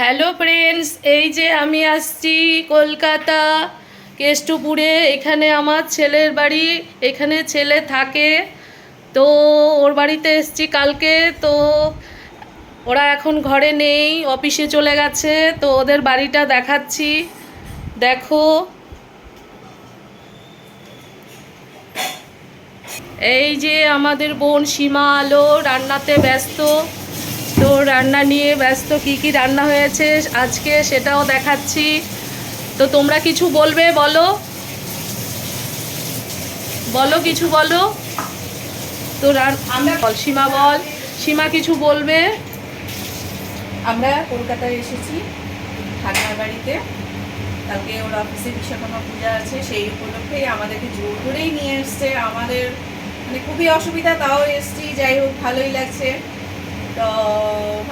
Hello friends এই যে আমি আসছি কলকাতা, কেষ্টপুরে। এখানে আমার ছেলের বাড়ি, এখানে ছেলে থাকে। তো ওর বাড়িতে এসছি কালকে। তো ওরা এখন ঘরে নেই, অফিসে চলে গেছে। তো ওদের বাড়িটা দেখাচ্ছি। দেখো। এই যে আমাদের বোন সীমা আলো, রান্নাতে ব্যস্ত। তো রান্না নিয়ে ব্যস্ত, কি কি রান্না হয়েছে আজকে সেটাও দেখাচ্ছি। তো তোমরা কিছু বলবে বলো? বলো কিছু বলো? তো আমরা বল, সীমা বল। সীমা কিছু বলবে? আমরা কলকাতায় এসেছি ঠাকুমার বাড়িতে। কালকে ওর অফিসে বিশ্বকর্মা পূজা আছে, সেই উপলক্ষেই আমাদেরকে জোর করেই নিয়ে এসছে। আমাদের মানে খুবই অসুবিধা, তাও এসছি। যাই হোক, ভালোই লাগছে। তো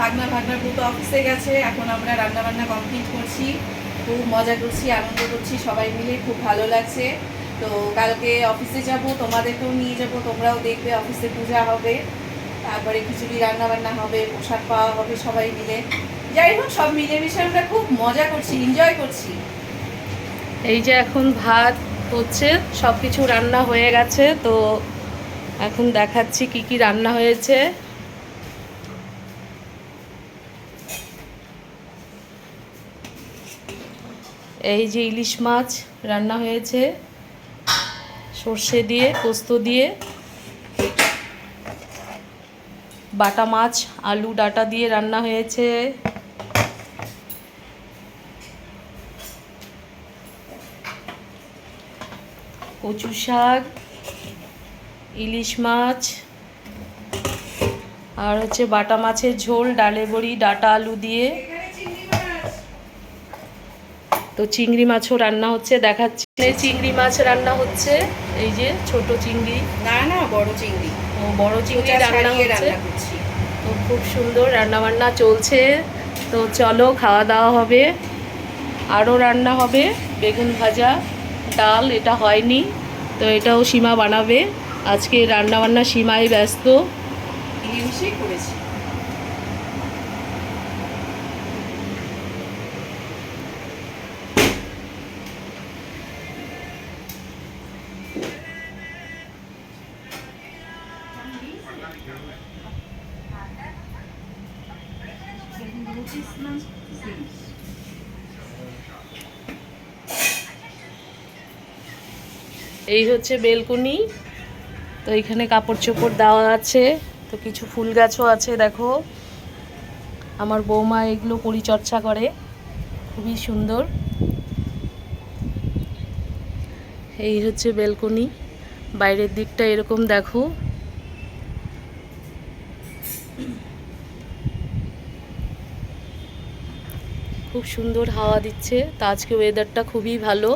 ভাগনা ভাগনা দুটো অফিসে গেছে। এখন আমরা রান্না বান্না কমপ্লিট করছি। খুব মজা করছি, আনন্দ করছি, সবাই মিলে খুব ভালো লাগছে। তো কালকে অফিসে যাব, তোমাদেরকেও নিয়ে যাব, তোমরাও দেখবে অফিসে পূজা হবে। তারপরে খিচুড়ি রান্না বান্না হবে, প্রসাদ পাওয়া হবে সবাই মিলে। যাই হোক, সব মিলেমিশে আমরা খুব মজা করছি এনজয় করছি। এই যে এখন ভাত হচ্ছে সব কিছু রান্না হয়ে গেছে, তো এখন দেখাচ্ছি কি কি রান্না হয়েছে। এই যে ইলিশ মাছ রান্না হয়েছে, সর্ষে দিয়ে, পোস্ত দিয়ে, বাটা মাছ, আলু, ডাটা দিয়ে রান্না হয়েছে। কচু শাক, ইলিশ মাছ, আর হচ্ছে বাটা মাছের ঝোল, ডালে বড়ি, ডাটা, আলু দিয়ে। তো চিংড়ি মাছও রান্না হচ্ছে দেখাচ্ছি। চিংড়ি মাছ রান্না হচ্ছে এই যে ছোট চিংড়ি। না না বড় চিংড়ি। ও বড় চিংড়ি রান্না হচ্ছে। করছি। তো খুব সুন্দর রান্না বান্না চলছে। তো চলো খাওয়া দাওয়া হবে। আরও রান্না হবে বেগুন ভাজা ডাল এটা হয়নি। তো এটাও সীমা বানাবে। আজকে রান্না বান্না সীমাই ব্যস্ত। মিলেমিশেই এই হচ্ছে বেলকনি। তো এখানে কাপড় চোপড় দেওয়া আছে, তো কিছু ফুল গাছও আছে, দেখো। আমার বৌমা এগুলো পরিচর্যা করে, খুবই সুন্দর। এই হচ্ছে বেলকনি। বাইরের দিকটা এরকম দেখো। খুব সুন্দর হাওয়া দিচ্ছে। তো আজকে ওয়েদারটা খুবই ভালো।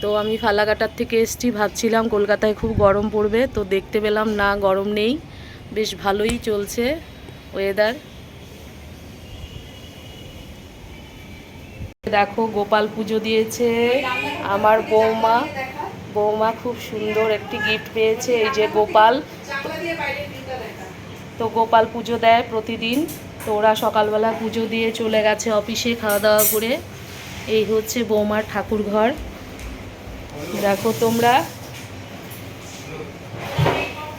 তো আমি ফালাকাটার থেকে এসছি, ভাবছিলাম কলকাতায় খুব গরম পড়বে, তো দেখতে পেলাম না, গরম নেই। বেশ ভালোই চলছে ওয়েদার দেখো, গোপাল পুজো দিয়েছে, আমার বৌমা। বৌমা খুব সুন্দর একটি গিফট পেয়েছে, এই যে গোপাল। তো গোপাল পুজো দেয় প্রতিদিন। তো ওরা সকালবেলা পুজো দিয়ে চলে গেছে অফিসে খাওয়া দাওয়া করে। এই হচ্ছে বৌমার ঠাকুর ঘর। দেখো তোমরা।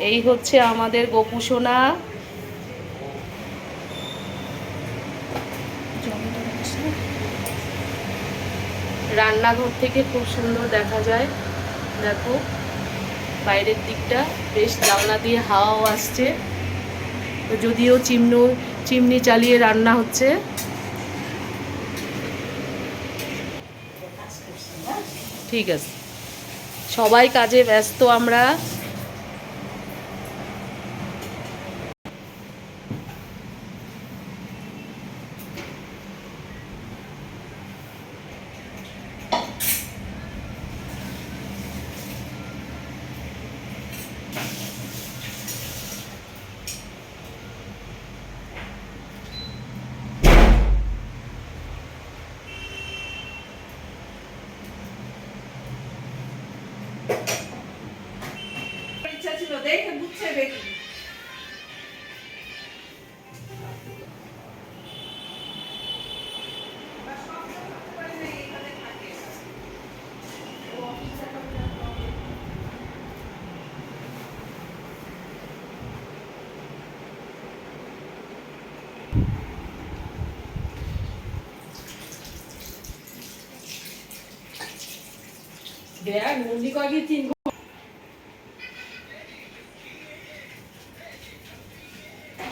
এই হচ্ছে আমাদের গোপুসোনা রান্নাঘর থেকে খুব সুন্দর দেখা যায়। দেখো, বাইরের দিকটা বেশ জানলা দিয়ে হাওয়াও আসছে। যদিও চিমনো চিমনি চালিয়ে রান্না হচ্ছে। ঠিক আছে। সবাই কাজে ব্যস্ত আমরা। বেটি দেখ মুরগি কয়কে তিন